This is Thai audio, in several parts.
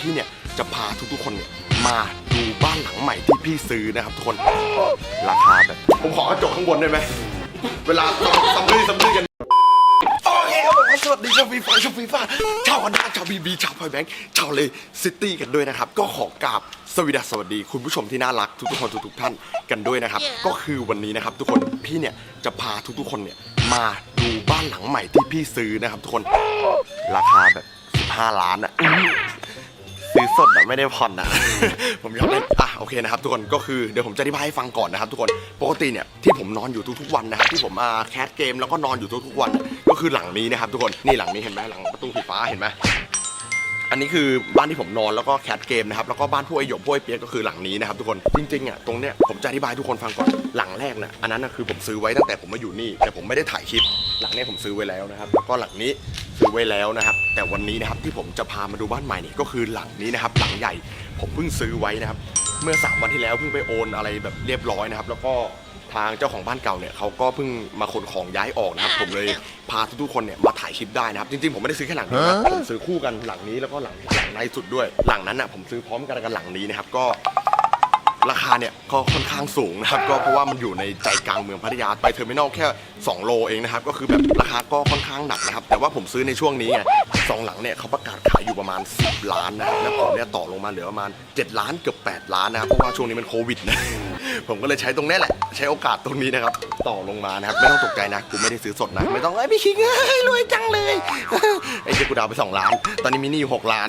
พี่เนี่ยจะพาทุกๆคนเนี่ยมาดูบ้านหลังใหม่ที่พี่ซื้อนะครับทุกคน ราคาแบบ ผมขอกระจกข้างบนได้ไหม เวลาซัมรีซัมรีกัน โอเคครับผมสวัสดีชาวฟีฟ่าชาวฟีฟ่าชาวกันดาชาวบีบีชาวพอยแบงค์ชาวเลซิตี้กันด้วยนะครับ ก็ขอกราบสวัสดีสวัสดี คุณผู้ชมที่น่ารักทุกๆคนทุกๆท่านกันด้วยนะครับ ก็คือวันนี้นะครับทุกคนพี่เนี่ยจะพาทุกๆคนเนี่ยมาดูบ้านหลังใหม่ที่พี่ซื้อนะครับ ทุกคน ราคาแบบ 15 ล้านอะซื้อ สดอะไม่ได้ผ่อนอะ ผมยอมเล่นอะโอเคนะครับทุกคนก็คือเดี๋ยวผมจะอธิบายให้ฟังก่อนนะครับทุกคนปกติเนี่ยที่ผมนอนอยู่ทุกๆวันนะครับที่ผมมาแคสเกมแล้วก็นอนอยู่ทุกๆวัน ก็คือหลังนี้นะครับทุกคนนี่หลังนี้เห็นไหมหลังประตูสีฟ้าเห็นไหมอันนี้คือบ้านที่ผมนอนแล้วก็แคสเกมนะครับแล้วก็บ้านผู้ไอหยกผู้ไอเปียกก็คือหลังนี้นะครับทุกคนจริงๆอะตรงเนี้ยผมจะอธิบายให้ทุกคนฟังก่อนหลังแรกนะอันนั้นนะคือผมซื้อไว้ตั้งแต่ผมมาอยู่นี่ แต่ผมไม่ได้ถ่ายคลิป หลังเนี้ยผมซื้อไว้แล้วนะครับแล้วก็หลังนี้ ซื้อไว้แล้วนะครับ แต่วันนี้นะครับที่ผมจะพามาดูบ้านใหม่นี่ก็คือหลังนี้นะครับหลังใหญ่ผมเพิ่งซื้อไว้นะครับ เมื่อ 3 วันที่แล้วเพิ่งไปโอนอะไรแบบเรียบร้อยนะครับ แล้วก็ทางเจ้าของบ้านเก่าเนี่ยเขาก็เพิ่งมาขนของย้ายออกนะครับผมเลยพาทุกๆคนเนี่ยมาถ่ายคลิปได้นะครับ จริงๆผมไม่ได้ซื้อแค่หลังนี้นะผมซื้อคู่กันหลังนี้แล้วก็หลังหลังในสุดด้วย หลังนั้นอะผมซื้อพร้อมกันกับหลังนี้นะครับก็ ราคาเนี่ยก็ค่อนข้างสูงนะครับก็เพราะว่ามันอยู่ในใจกลางเมืองพัทยาไปเทอร์มินอลแค่ 2 โลเองนะครับก็คือแบบราคาก็ค่อนข้างหนักนะครับแต่ว่าผมซื้อในช่วงนี้ไงสองหลังเนี่ยเขาประกาศขายอยู่ประมาณ 10 ล้านนะครับแล้วผมเนี่ยต่อลงมาเหลือประมาณ 7 ล้านเกือบ 8 ล้านนะครับเพราะว่าช่วงนี้มันโควิดนะผมก็เลยใช้ตรงนี้แหละ ใช้โอกาสตรงนี้นะครับ ต่อลงมานะครับ ไม่ต้องตกใจนะกูไม่ได้ซื้อสดนะ ไม่ต้องเอ้ยพี่คิงเอ้ยรวยจังเลย ไอ้เจ้ากูดาวไป 2 ล้าน ตอนนี้มีนี้อยู่6ล้าน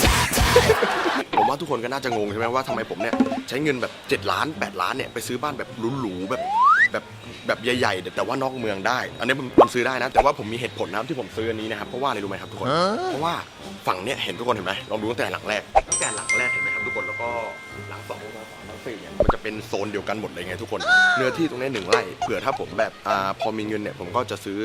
ผมว่าทุกคนก็น่าจะงงใช่ไหมว่าทำไมผมเนี่ยใช้เงินแบบ 7 ล้าน 8 ล้านเนี่ยไปซื้อบ้านแบบหรูๆแบบแบบแบบใหญ่ๆ แต่ว่านอกเมืองได้ อันนี้มันมันซื้อได้นะ แต่ว่าผมมีเหตุผลนะครับที่ผมซื้ออันนี้นะครับ เพราะว่าอะไรรู้ไหมครับทุกคน เพราะว่าฝั่งเนี่ยเห็นทุกคนเห็นไหมลองดูตั้งแต่หลังแรก ตั้งแต่หลังแรกเห็นไหมครับทุกคน แล้วก็หลังสองหลังสามหลังสี่เนี่ยมันจะเป็นโซนเดียวกันหมดเลยไงทุกคน เนื้อที่ตรงนี้หนึ่งไร่ เผื่อถ้าผมแบบอ่าพอมีเงินเนี่ยผมก็จะซื้อ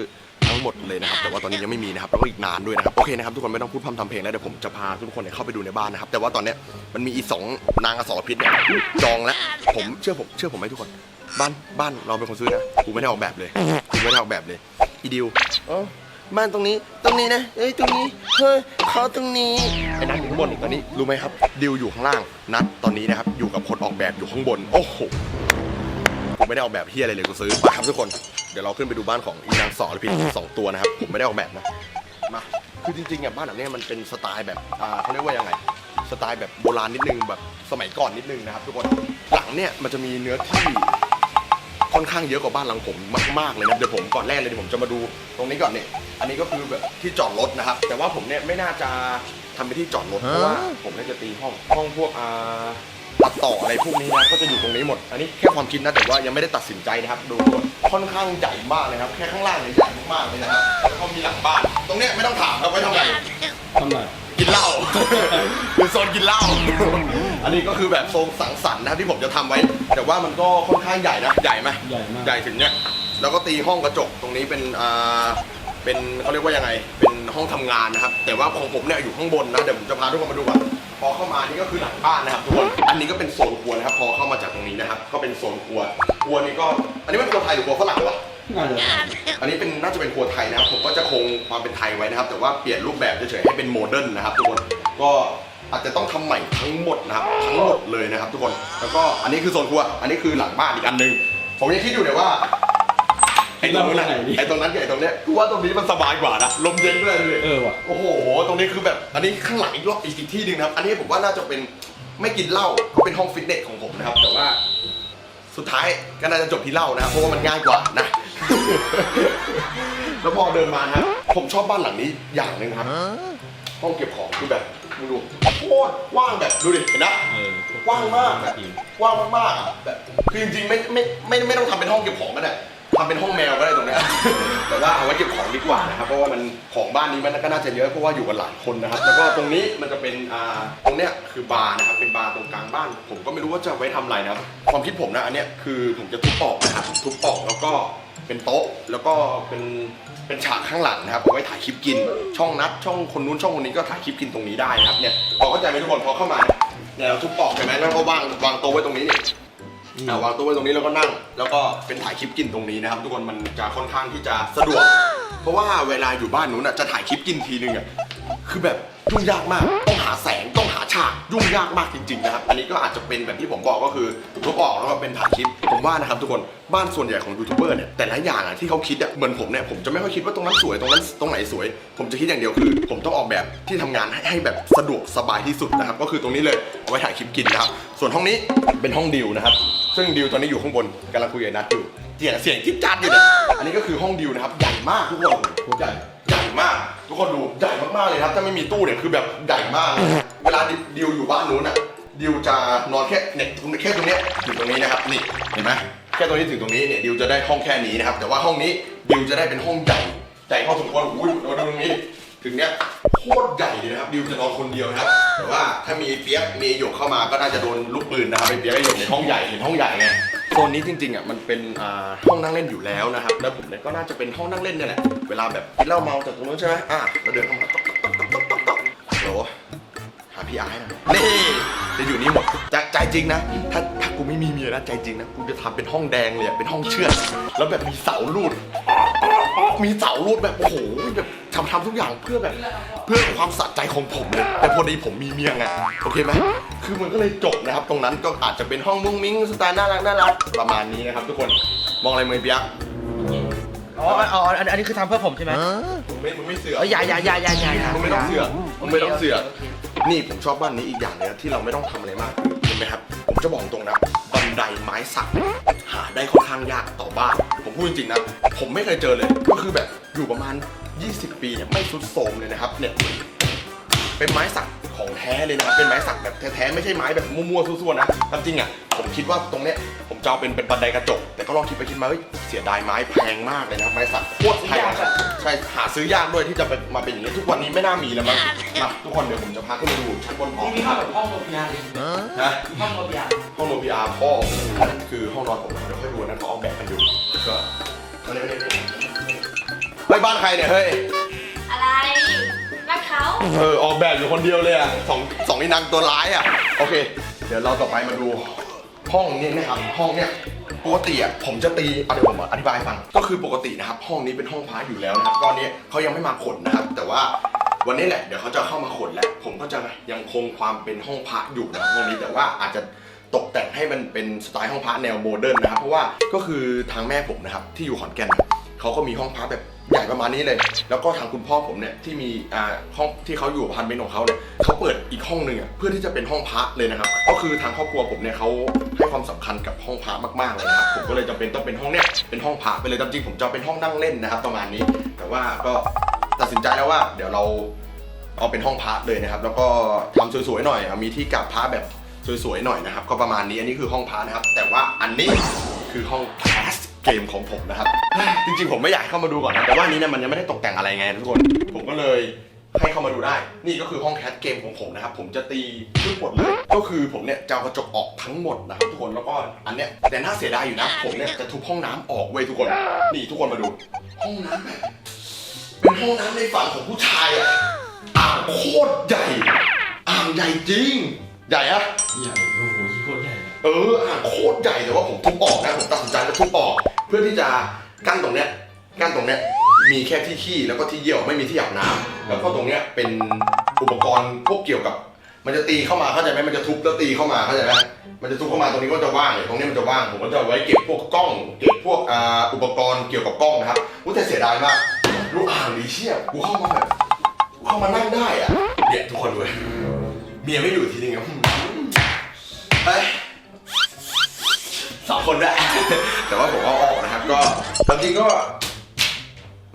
ทั้งหมดเลยนะครับแต่ว่าตอนนี้ยังไม่มีนะครับแล้วก็อีกนานด้วยนะครับโอเคนะครับทุกคนไม่ต้องพูดพร่ำทำเพลงแล้วเดี๋ยวผมจะพาทุกคนเนี่ยเข้าไปดูในบ้านนะครับแต่ว่าตอนเนี้ยมันมีอีสองนางอสรพิษเนี่ยจองแล้วผมเชื่อผมเชื่อผมไหมทุกคนบ้านบ้านเราเป็นคนซื้อนะกูไม่ได้ออกแบบเลยกูไม่ได้ออกแบบเลยอีดิวเออบ้านตรงนี้ตรงนี้นะเอ้ยตรงนี้เฮ้ยเขาตรงนี้ไอ้นัทอยู่ข้างบนตอนนี้รู้ไหมครับดิวอยู่ข้างล่างนัทตอนนี้นะครับอยู่กับคนออกแบบอยู่ข้างบนโอ้โหผมไม่ได้ออกแบบเฮียอะไรเลยกูซื้อมาครับทุกคน ดี๋ยวเราขึ้นไปดูบ้านของอีนางสอนพิษสองตัวนะครับ ผมไม่ได้ออกแบบนะ มา คือจริงๆอะบ้านหลังเนี้ยมันเป็นสไตล์แบบอ่าเขาเรียกว่ายังไง สไตล์แบบโบราณนิดนึงแบบสมัยก่อนนิดนึงนะครับทุกคน หลังเนี่ยมันจะมีเนื้อที่ค่อนข้างเยอะกว่าบ้านหลังผมมากๆเลยนะเดี๋ยวผมก่อนแรกเลยเดี๋ยวผมจะมาดูตรงนี้ก่อนเนี่ย อันนี้ก็คือแบบที่จอดรถนะครับ แต่ว่าผมเนี่ยไม่น่าจะทำเป็นที่จอดรถเพราะว่าผมเนี่ยจะตีห้องห้องพวกอ่า ตัดต่ออะไรพวกนี้นะก็จะอยู่ตรงนี้หมด อันนี้แค่ความคิดนะแต่ว่ายังไม่ได้ตัดสินใจนะครับดูก่อนค่อนข้างใหญ่มากเลยครับ แค่ข้างล่างเนี่ยใหญ่มากๆเลยนะครับแล้วก็มีหลังบ้าน ตรงเนี้ยไม่ต้องถามครับไว้ทำไม ทำไม กินเหล้าคือโซนกินเหล้า อันนี้ก็คือแบบโซนสังสรรค์นะครับที่ผมจะทำไว้ แต่ว่ามันก็ค่อนข้างใหญ่นะ ใหญ่ไหมใหญ่มาก ใหญ่ถึงเนี้ย แล้วก็ตีห้องกระจกตรงนี้เป็นอ่าเป็นเขาเรียกว่ายังไง เป็นห้องทำงานนะครับ แต่ว่าของผมเนี่ยอยู่ข้างบนนะ เดี๋ยวผมจะพาทุกคนมาดูก่อน พอเข้ามานี่ก็คือหลังบ้านนะครับทุกคน อันนี้ก็เป็นโซนครัวนะครับ พอเข้ามาจากตรงนี้นะครับ ก็เป็นโซนครัว ครัวนี้ก็ อันนี้เป็นครัวไทยหรือครัวฝรั่งวะน่าจะอันนี้เป็นน่าจะเป็นครัวไทยนะครับ ผมก็จะคงความเป็นไทยไว้นะครับ แต่ว่าเปลี่ยนรูปแบบเฉยๆให้เป็นโมเดิร์นนะครับทุกคน ก็อาจจะต้องทำใหม่ทั้งหมดนะครับ ทั้งหมดเลยนะครับ ทุกคน แล้วก็อันนี้คือโซนครัว อันนี้คือหลังบ้านอีกอันหนึ่งผมยังคิดอยู่เนี่ยว่า ไอ้ตรงนั้นไหนดีไอ้ตรงนั้นกับไอ้ตรงเนี้ยกูว่าตรงนี้มันสบายกว่านะลมเย็นด้วยเลยเออว่ะโอ้โห ตรงนี้คือแบบอันนี้ข้างหลังอีกรอบอีกอีกที่หนึ่งนะครับ อันนี้ผมว่าน่าจะเป็นไม่กินเหล้าก็เป็นห้องฟิตเนสของผมนะครับ แต่ว่า สุดท้ายก็น่าจะจบที่เหล้านะครับเพราะว่ามันง่ายกว่านะ แล้วพอเดินมานะครับผมชอบบ้านหลังนี้อย่างหนึ่งครับห้องเก็บของคือแบบมึงดูโคตรว่างแบบดูดิเห็นนะเออว่างมากแบบว่างมากๆอะแบบคือจริงๆไม่ไม่ไม่ไม่ต้องทำเป็นห้องเก็บของก็ได้ ทำเป็นห้องแมวก็ได้ตรงเนี้ย แต่ว่าเอาไว้เก็บของดีกว่านะครับ เพราะว่ามันของบ้านนี้มันก็น่าจะเยอะเพราะว่าอยู่กันหลายคนนะครับ แล้วก็ตรงนี้มันจะเป็นอ่าตรงเนี้ยคือบาร์นะครับ เป็นบาร์ตรงกลางบ้าน ผมก็ไม่รู้ว่าจะไว้ทำอะไรนะครับ ความคิดผมนะอันเนี้ยคือผมจะทุบออกนะครับ ทุบออกแล้วก็เป็นโต๊ะ แล้วก็เป็นเป็นฉากข้างหลังนะครับเอาไว้ถ่ายคลิปกิน ช่องนัด ช่องคนนู้นช่องคนนี้ก็ถ่ายคลิปกินตรงนี้ได้นะครับ เนี่ยพอเข้าใจไหมทุกคนพอเข้ามาเนี่ยเราทุบออกใช่ไหมแล้วก็วางวางโต๊ะไว้ตรงนี้นี่ อ่าวางตัวไว้ตรงนี้แล้วก็นั่ง แล้วก็เป็นถ่ายคลิปกินตรงนี้นะครับทุกคนมันจะค่อนข้างที่จะสะดวก เพราะว่าเวลาอยู่บ้านนู้นอะจะถ่ายคลิปกินทีนึงอะคือแบบยุ่งยากมาก ต้องหาแสงต้องหาฉากยุ่งยากมากจริงๆนะครับ อันนี้ก็อาจจะเป็นแบบที่ผมบอกก็คือทุบออกแล้วก็เป็นถ่ายคลิป ผมว่านะครับทุกคนบ้านส่วนใหญ่ของยูทูบเบอร์เนี่ยแต่ละอย่างอะที่เขาคิดอะเหมือนผมเนี่ยผมจะไม่ค่อยคิดว่าตรงนั้นสวยตรงนั้นตรงไหนสวย ผมจะคิดอย่างเดียวคือ ผมต้องออกแบบที่ทำงานให้ให้แบบสะดวกสบายที่สุดนะครับ ก็คือตรงนี้เลยเอาไว้ถ่ายคลิปกินนะครับส่วนห้องนี้เป็นห้องดิวนะครับ ซึ่งดิวตอนนี้อยู่ข้างบนกำลังคุยกับนัทอยู่เสียงเสียงจิ๊ดจัดอยู่เนี่ยอันนี้ก็คือห้องดิวนะครับใหญ่มากทุกคนใหญ่ใหญ่มาก ทุกคนดูใหญ่มากๆเลยครับถ้าไม่มีตู้เนี่ยคือแบบใหญ่มากเลยเวลาดิวอยู่บ้านนู้นอะดิวจะนอนแค่เนี่ยตรงนี้แค่ตรงเนี้ยถึงตรงนี้นะครับนี่เห็นไหมแค่ตรงนี้ถึงตรงนี้เนี่ยดิวจะได้ห้องแค่นี้นะครับแต่ว่าห้องนี้ดิวจะได้เป็นห้องใหญ่ใหญ่พอสมควรอุ้ยเราดูตรงนี้ถึงเนี้ย โคตรใหญ่เลยนะครับดิวจะนอนคนเดียวนะครับแต่ว่าถ้ามีเปียกมีหยกเข้ามาก็น่าจะโดนลูกปืนนะครับไอ้เปียกไอหยกในห้องใหญ่เห็นห้องใหญ่ไงโซนนี้จริงๆอะมันเป็นอ่าห้องนั่งเล่นอยู่แล้วนะครับแล้วผมเนี่ยก็น่าจะเป็นห้องนั่งเล่นเนี่ยแหละเวลาแบบกินเหล้าเมาจากตรงนู้นใช่ไหมอะเราเดินเข้ามาต๊อกต๊อกต๊อกต๊อกต๊อกต๊อกโหลหาพี่ไอ้หน่อยนี่จะอยู่นี่หมดใจใจจริงนะ ถ้าถ้ากูไม่มีเมียนะใจจริงนะกูจะทำเป็นห้องแดงเลยอะเป็นห้องเชือดแล้วแบบมีเสาลูดมีเสารูดแบบโอ้โหแบบ ทำทำทุกอย่างเพื่อแบบ เพื่อความสะใจของผมเลยแต่พอดีผมมีเมียไงโอเคไหมคือมันก็เลยจบนะครับ ตรงนั้นก็อาจจะเป็นห้องมุ้งมิ้งสไตล์น่ารักน่ารักประมาณนี้นะครับ ทุกคนมองอะไรมือเปียกอ๋ออ๋ออันอันนี้คือทำเพื่อผมใช่ไหมมึงไม่มึงไม่เสือกเอออย่าอย่าอย่าอย่าอย่าอย่ามึงไม่ต้องเสือกมึงไม่ต้องเสือกนี่ผมชอบบ้านนี้อีกอย่างหนึงนะที่เราไม่ต้องทำอะไรมากเห็นไหมครับ ผมจะบอกตรงนะบันไดไม้สัก หาได้ค่อนข้างยากต่อบ้าน ผมพูดจริงๆนะ ผมไม่เคยเจอเลย ก็คือแบบอยู่ประมาณ 20 ปีเนี่ยไม่ทรุดโทรมเลยนะครับเนี่ยเป็นไม้สักของแท้เลยนะครับ เป็นไม้สักแบบแท้ๆ ไม่ใช่ไม้แบบมั่วๆซั่วๆนะตามจริงอะ ผมคิดว่าตรงเนี้ยผมจะเอาเป็นเป็นบันไดกระจก แต่ก็ลองคิดไปคิดมาเฮ้ยเสียดายไม้แพงมากเลยนะครับ ไม้สักโคตรแพงอะใช่หาซื้อยากด้วยที่จะไปมาเป็นอย่างนี้ทุกวันนี้ไม่น่ามีแล้วมั้งมาทุกคนเดี๋ยวผมจะพาขึ้นมาดูชั้นบนของนี่มีห้องแบบห้องโนบิอาร์เลยนะห้องโนบิอาร์ห้องโนพีอาร์พ่อนั่นคือห้องนอนผมเดี๋ยวค่อยดูนะเขาออกแบบกันอยู่ก็มาเลยมาเลยไป บ้านใครเนี่ยเฮ้ย อะไรบ้านเขาเออออกแบบอยู่คนเดียวเลยอะสองสองอีนางตัวร้ายอะ โอเค เดี๋ยวเราต่อไปมาดู ห้องนี้นะครับห้องเนี้ยปกติอะผมจะตีเอาเดี๋ยวผมอธิบายให้ฟัง ก็คือปกตินะครับ ห้องนี้เป็นห้องพระอยู่แล้วนะครับตอนนี้เขายังไม่มาขนนะครับ แต่ว่าวันนี้แหละเดี๋ยวเขาจะเข้ามาขนแล้วผมก็จะยังคงความเป็นห้องพระอยู่นะครับห้องนี้แต่ว่าอาจจะตกแต่งให้มันเป็นสไตล์ห้องพระแนวโมเดิร์นนะครับเพราะว่าก็คือทางแม่ผมนะครับที่อยู่ขอนแก่นอะ เขาก็มีห้องพระแบบใหญ่ประมาณนี้เลย แล้วก็ทางคุณพ่อผมเนี่ยที่มีอ่าห้องที่เขาอยู่พันเป็นของเขาเนี่ยเขาเปิดอีกห้องหนึ่งอะเพื่อที่จะเป็นห้องพระเลยนะครับ ก็คือทางครอบครัวผมเนี่ยเขาให้ความสำคัญกับห้องพระมากๆเลยนะครับผมก็เลยจำเป็นต้องเป็นห้องเนี้ยเป็นห้องพระไปเลยจริงๆผมจะเอาเป็นห้องนั่งเล่นนะครับ ประมาณนี้ แต่ว่าก็ตัดสินใจแล้วว่าเดี๋ยวเราเอาเป็นห้องพระเลยนะครับ แล้วก็ทำสวยๆหน่อยอะมีที่กราบพระแบบสวยๆหน่อยนะครับ ก็ประมาณนี้อันนี้คือห้องพระนะครับ แต่ว่าอันนี้คือห้องแคส เกมของผมนะครับ จริงๆ ผมไม่อยากให้เข้ามาดูก่อนนะแต่ว่าอันนี้เนี่ยมันยังไม่ได้ตกแต่งอะไรไงทุกคน ผมก็เลยให้เข้ามาดูได้ นี่ก็คือห้องแคสเกมของผมนะครับ ผมจะตีทุกหมดเลย ก็คือผมเนี่ยจะเอากระจกออกทั้งหมดนะครับทุกคน แล้วก็อันเนี้ยแต่น่าเสียดายอยู่นะ ผมเนี่ยจะทุบห้องน้ำออกเว้ยทุกคน นี่ทุกคนมาดู ห้องน้ำแบบเป็นห้องน้ำในฝันของผู้ชายอะอ่างโคตรใหญ่ อ่างใหญ่จริง ใหญ่อะ ใหญ่โอ้โหโคตรใหญ่ เอออ่างโคตรใหญ่แต่ว่าผมทุบออกนะผมตัดสินใจจะทุบออก เพื่อที่จะกั้นตรงเนี้ยกั้นตรงเนี้ยมีแค่ที่ขี้แล้วก็ที่เยี่ยวไม่มีที่อาบน้ำแล้วก็ตรงเนี้ยเป็นอุปกรณ์พวกเกี่ยวกับ มันจะตีเข้ามาเข้าใจไหมมันจะทุบแล้วตีเข้ามาเข้าใจไหมมันจะทุบเข้ามาตรงนี้ก็จะว่างเลยตรงนี้มันจะว่างผมก็จะเอาไว้เก็บพวกกล้อง เก็บพวกอ่าอุปกรณ์เกี่ยวกับกล้องนะครับอุ้ยแต่เสียดายมากรู้อ่างดีเชี่ยกูเข้ามาแบบกูเข้ามานั่งได้อะเนี่ยทุกคนดูเลยเมียไม่อยู่ทีนึงอะไป สองคนได้แต่ว่าผมเอาออกนะครับ ก็จริงๆก็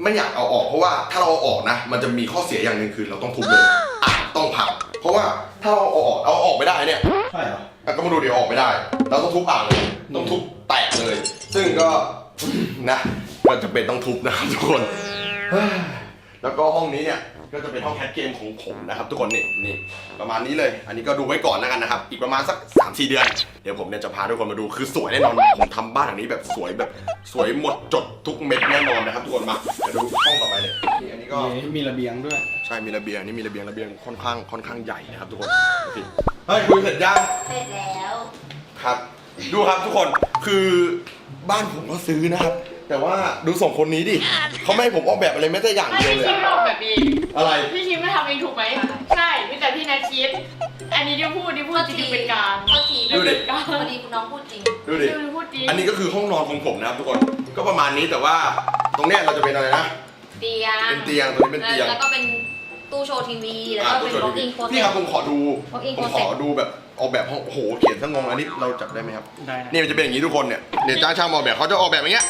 ไม่อยากเอาออกเพราะว่าถ้าเราเอาออกนะ มันจะมีข้อเสียอย่างหนึ่งคือเราต้องทุบเลยอะต้องพังเพราะว่าถ้าเราเอาออกเอาออกไม่ได้เนี่ย ใช่เหรออะก็มาดูเดี๋ยวออกไม่ได้ เราต้องทุบอ่างเลย ต้องทุบแตกเลย ซึ่งก็ นะ ก็จะเป็นต้องทุบนะครับทุกคนเฮ้ยแล้วก็ห้องนี้เนี่ย ก็จะเป็นห้องแคสเกมของผมนะครับทุกคนนี่นี่ประมาณนี้เลย อันนี้ก็ดูไว้ก่อนแล้วกันนะครับ อีกประมาณสัก 3-4 เดือน เดี๋ยวผมเนี่ยจะพาทุกคนมาดูคือสวยแน่นอนผมทำบ้านหลังนี้แบบสวยแบบสวยหมดจดทุกเม็ดแน่นอนนะครับทุกคนมาเดี๋ยวดูห้องต่อไปเลยนี่อันนี้ก็มีระเบียงด้วยใช่มีระเบียงนี่มีระเบียงระเบียงค่อนข้างค่อนข้างใหญ่นะครับทุกคนโอเคเฮ้ยคุยเสร็จยังเสร็จแล้วครับ ดูครับทุกคนคือบ้านผมก็ซื้อนะครับ แต่ว่าดูส่งคนนี้ดิเขาไม่ให้ผมออกแบบอะไรแม้แต่อย่างไม่เดียวพี่เลยชิมอะออกแบบเองอะไร พี่ชิมไม่ทำเองถูกไหม ใช่มีแต่พี่นัทคิด อันนี้ดิวพูดดิวพูดจริงเป็นกลางโทษทีดูดิพอดีคุณน้องพูดจริง ดูดิดิวพูดจริงอันนี้ก็คือห้องนอนของผมนะครับทุกคน ก็ประมาณนี้แต่ว่าตรงเนี้ยเราจะเป็นอะไรนะ เตียงเป็นเตียงตรงนี้เป็นเตียงแล้วก็เป็นตู้โชว์ทีวี แล้วอ่าก็ตู้เป็นโชว์ walk in ทีวี closet พี่ครับผมขอดู walk-in ผมขอ closet ดูแบบออกแบบห้องโอ้โหเขียนซะงงอันนี้เราจับได้ไหมครับ ได้นะนี่มันจะเป็นอย่างนี้ทุกคนเนี่ยเนี่ยจ้างช่างออกแบบเขาจะออกแบบอย่างเงี้ย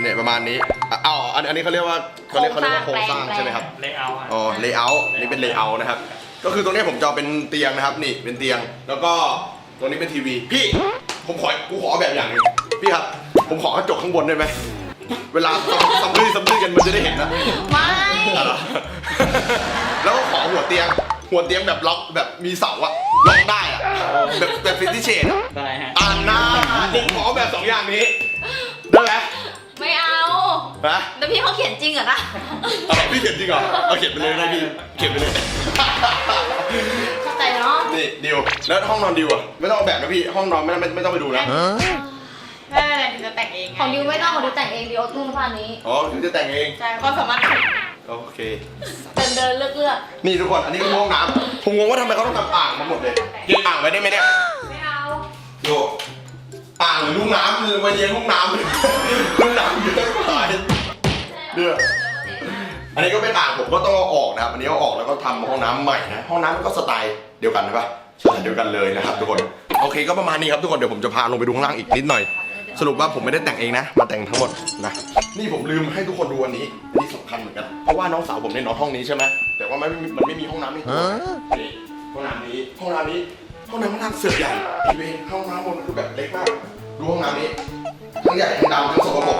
เนี่ยประมาณนี้อะอ้าวอันอันนี้เขาเรียกว่าเขาเรียกเขาเรียกว่าโครงสร้างใช่ไหมครับ เลเยอร์อ๋อเลเยอร์นี่เป็นเลเยอร์นะครับ ก็คือตรงนี้ผมจะเอาเป็นเตียงนะครับ นี่เป็นเตียง แล้วก็ตรงนี้เป็นทีวี พี่ผมขอกูขอแบบอย่างหนึงพี่ครับ ผมขอกระจกข้างบนได้ไหม เวลาซัมซัมซัมซัมกันมันจะได้เห็นนะไม่ อะไรแล้วก็ขอหัวเตียง หัวเตียงแบบล็อกแบบมีเสาอะล็อกได้อะแบบแบบฟิตตี้เชดอะได้ฮะ อ่านหน้าผมขอแบบสองอย่างนี้ได้ไหมไม่เอา นะแต่พี่เขาเขียนจริงเหรอนะเอาพี่เขียนจริงเหรอเอาเขียนไปเลยนะพี่เขียนไปเลยเข้าใจเนาะนี่ดิวแล้วห้องนอนดิวอะไม่ต้องเอาแบบนะพี่ห้องนอนไม่ไม่ไม่ต้องไปดูนะไม่เป็นไรดิวจะแต่งเองไของดิวไม่ต้องของดิวแต่งเองดิวเอาตู้ผ้านี้อ๋อดิวจะแต่งเองใช่ความสามารถของโอเคเดินเดินเลือกเลือกนี่ทุกคนอันนี้คือห้องน้ำผมงงว่าทำไมเขาต้องทำอ่างมาหมดเลยเก็บอ่างไว้ได้ไหมเนี่ยไม่เอาดู อ่างหรือลูกน้ำเลยมาเลี้ยงลูกน้ำเลยลูกน้ำเยอะไปเนี่ยอันนี้ก็เป็นอ่างผมก็ต้องเอาออกนะครับอันนี้เอาออกแล้วก็ทำห้องน้ำใหม่นะ ห้องน้ำมันก็สไตล์เดียวกันใช่ปะสไตล์เดียวกันเลยนะครับทุกคน โอเคก็ประมาณนี้ครับทุกคน เดี๋ยวผมจะพาลงไปดูข้างล่างอีกนิดหน่อย สรุปว่าผมไม่ได้แต่งเองนะ มาแต่งทั้งหมดนะ นี่ผมลืมให้ทุกคนดูอันนี้อันนี้สำคัญเหมือนกัน เพราะว่าน้องสาวผมเนี่ยนอนห้องนี้ใช่ไหมแต่ว่ามันไม่มีมันไม่มีห้องน้ำในตัวนี่ห้องน้ำนี้ ห้องน้ำนี้ ห้องน้ำข้างล่างเสือกใหญ่ทีวีห้องน้ำบนคือแบบเล็กมากดูห้องน้ำนี้ทั้งใหญ่ทั้งดำทั้งสกปรก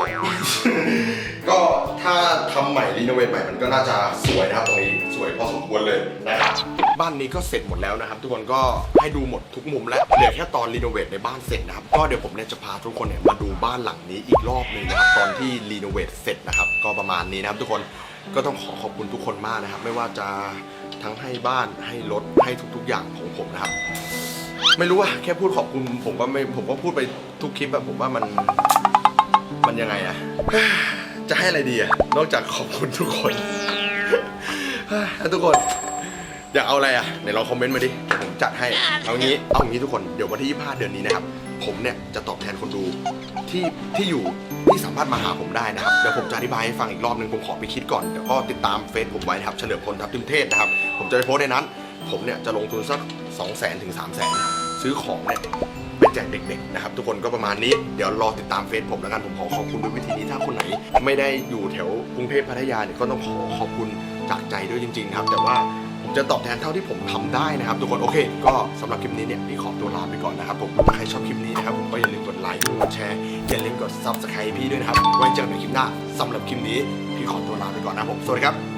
ก็ถ้าทำใหม่รีโนเวทใหม่มันก็น่าจะสวยนะครับตรงนี้สวยพอสมควรเลยนะครับบ้านนี้ก็เสร็จหมดแล้วนะครับ ทุกคนก็ให้ดูหมดทุกมุมแล้วเหลือแค่ตอนรีโนเวทในบ้านเสร็จนะครับก็เดี๋ยวผมเนี่ยจะพาทุกคนเนี่ยมาดูบ้านหลังนี้อีกรอบหนึงนะครับตอนที่รีโนเวทเสร็จนะครับก็ประมาณนี้นะครับทุกคนก็ต้องขอขอบคุณทุกคนมากนะครับ ไม่ว่าจะทั้งให้บ้านให้รถให้ทุก ๆ อย่างของผมนะครับ ไม่รู้ว่าแค่พูดขอบคุณผมก็ไม่ผมก็พูดไปทุกคลิปแบบผมว่ามันมันยังไงอะจะให้อะไรดีอะนอกจากขอบคุณทุกคนทุกคน อยากเอาอะไรอะไหนลองคอมเมนต์มาดิผมจัดให้เอางี้เอางี้ทุกคนเดี๋ยววันที่25เดือนนี้นะครับ ผมเนี่ยจะตอบแทนคนดูที่ที่อยู่ที่สามารถมาหาผมได้นะครับ เดี๋ยวผมจะอธิบายให้ฟังอีกรอบนึงผมขอไปคิดก่อนเดี๋ยวก็ติดตามเฟซผมไว้นะครับเฉลิมพลทับทิมเทศนะครับ ผมจะไปโพสในนั้น ผมเนี่ยจะลงทุนสัก2 0 0 0 0 0ถึง3 0 0 0 0 0 ซื้อของเนี่ยไปแจกเด็กๆนะครับ ทุกคนก็ประมาณนี้เดี๋ยวรอติดตามเฟซผมแล้วกันผมขอขอบคุณด้วยวิธีนี้ถ้าคนไหน ไม่ได้อยู่แถวกรุงเทพพัทยาเนี่ยก็ต้องขอขอบคุณจากใจด้วยจริง ๆ ครับ แต่ว่าผมจะตอบแทนเท่าที่ผมทำได้นะครับ ทุกคนโอเค ก็สำหรับคลิปนี้เนี่ยพี่ขอตัวลาไปก่อนนะครับผมถ้าใครชอบคลิปนี้นะครับผมก็อย่าลืมกดไลค์กดแชร์อย่าลืมกด subscribe พี่ด้วยนะครับไว้เจอกันในคลิปหน้าสำหรับคลิปนี้พี่ขอตัวลาไปก่อนนะครับผมสวัสดีครับ